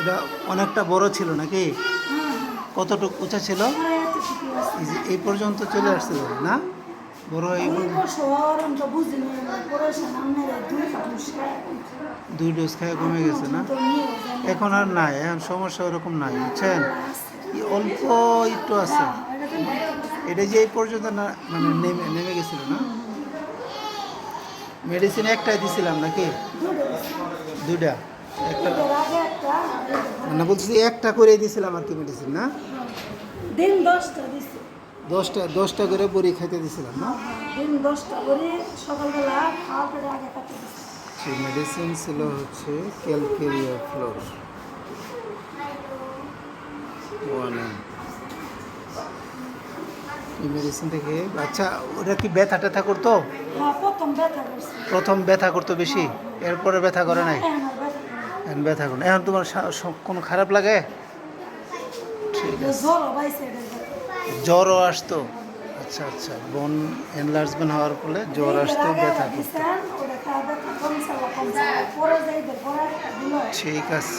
এটা অনেকটা বড় ছিল নাকি? কতটুকু উঁচা ছিল? এই পর্যন্ত চলে আসছিল না? বড় দুই ডোজ খায়। কমে গেছে না? এখন আর নাই এখন সমস্যা ওরকম নাই বুঝছেন? অল্প একটু আছে। এটা যে এই পর্যন্ত না মানে নেমে নেমে গেছিল না? মেডিসিন একটাই দিছিলাম নাকি? দুইটা? একটা মানে বলছি একটা করে দিয়েছিলাম আর কি মেডিসিন না? দিন দশটা দিছি। দশটা দশটা করে বড়ি খাইতে দিছিলাম না? দিন দশটা করে সকালবেলা খাওয়ার পরে আগে দিছি। সেই মেডিসিন ছিল হচ্ছে ক্যালকেরিয়া ফ্লোর ওয়ান এই মেডিসিন থেকে আচ্ছা ওটা কি ব্যথা ট্যাথা করতো? হ্যাঁ প্রথম ব্যথা করছে। প্রথম ব্যথা করতো বেশি? এরপরে ব্যথা করে নাই? এখন ব্যথা করে। এখন তোমার কোনো খারাপ লাগে? ঠিক আছে। জ্বরও আসতো। আচ্ছা আচ্ছা। বোন এনলার্জমেন্ট হওয়ার ফলে জ্বর আসতো ব্যথা করতো। ঠিক আছে।